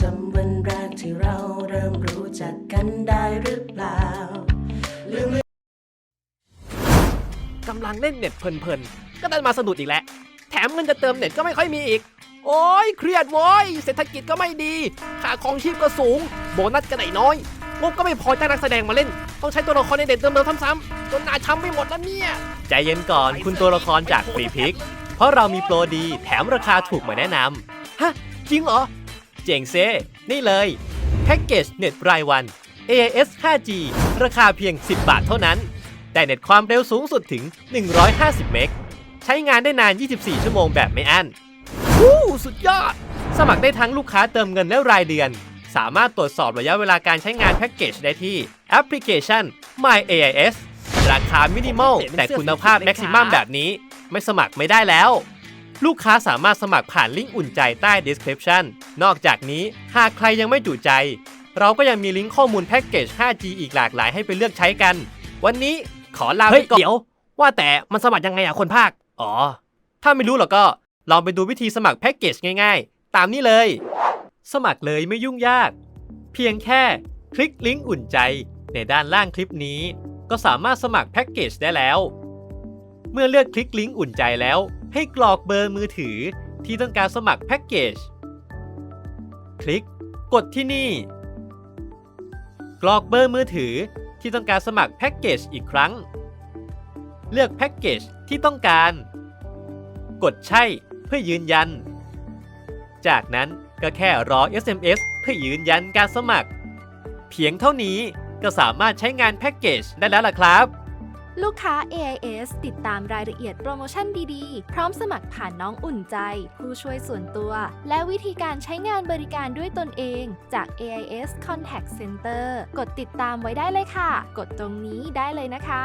จำวันแรกที่เราเริ่มรู้จักกันได้หรือเปล่ากำลังเล่นเน็ตเพลินๆ ก็ดันมาสะดุดอีกแล้ว แถมเงินจะเติมเน็ตก็ไม่ค่อยมีอีก โอ้ยเครียดโว้ย เศรษฐกิจก็ไม่ดี ค่าของชีพก็สูง โบนัสก็ได้น้อย งบก็ไม่พอจ้างนักแสดงมาเล่น ต้องใช้ตัวละครในเด็ดเดิมๆซ้ำๆจนหน้าช้ำไปหมดแล้วเนี่ย ใจเย็นก่อนคุณตัวละครจากฟรีพิก เพราะเรามีโปรดีแถมราคาถูกมาแนะนำฮะ จริงเหรอ เจ๋งเซ่นี่เลย แพ็กเกจเน็ตรายวัน AIS 5G ราคาเพียง 10 บาทเท่านั้น แต่เน็ตความเร็วสูงสุดถึง 150 เมก ใช้งานได้นาน 24 ชั่วโมงแบบไม่อั้นวู้สุดยอด สมัครได้ทั้งลูกค้าเติมเงินและรายเดือน สามารถตรวจสอบระยะเวลาการใช้งานแพ็กเกจได้ที่แอปพลิเคชัน My AIS ราคามินิมอลแต่คุณภาพแม็กซิมัมแบบนี้ ไม่สมัครไม่ได้แล้ว ลูกค้าสามารถสมัครผ่านลิงก์อุ่นใจใต้ description นอกจากนี้หากใครยังไม่จุใจ เราก็ยังมีลิงก์ข้อมูลแพ็กเกจ 5G อีกหลากหลายให้ไปเลือกใช้กัน วันนี้ขอลาไปเฮ้ยก่อนเดี๋ยว ว่าแต่มันสมัครยังไงอะคนภาค อ๋อ ถ้าไม่รู้หรอกก็ลองไปดูวิธีสมัครแพ็กเกจง่ายๆ ตามนี้เลย สมัครเลยไม่ยุ่งยาก เพียงแค่คลิกลิงก์อุ่นใจ ในด้านล่างคลิปนี้ ก็สามารถสมัครแพ็กเกจได้แล้ว เมื่อเลือกคลิกลิงก์อุ่นใจแล้ว ให้กรอกเบอร์มือถือที่ต้องการสมัครแพ็กเกจ คลิก กดที่นี่ กรอกเบอร์มือถือที่ต้องการสมัครแพ็กเกจอีกครั้ง เลือกแพ็กเกจที่ต้องการ กดใช่เพื่อยืนยัน จากนั้นก็แค่รอ SMS เพื่อยืนยันการสมัคร เพียงเท่านี้ก็สามารถใช้งานแพ็กเกจได้แล้วล่ะครับ ลูกค้า AIS ติดตามรายละเอียดโปรโมชั่นดีๆ พร้อมสมัครผ่านน้องอุ่นใจ ผู้ช่วยส่วนตัว และวิธีการใช้งานบริการด้วยตนเองจาก AIS Contact Center กดติดตามไว้ได้เลยค่ะ กดตรงนี้ได้เลยนะคะ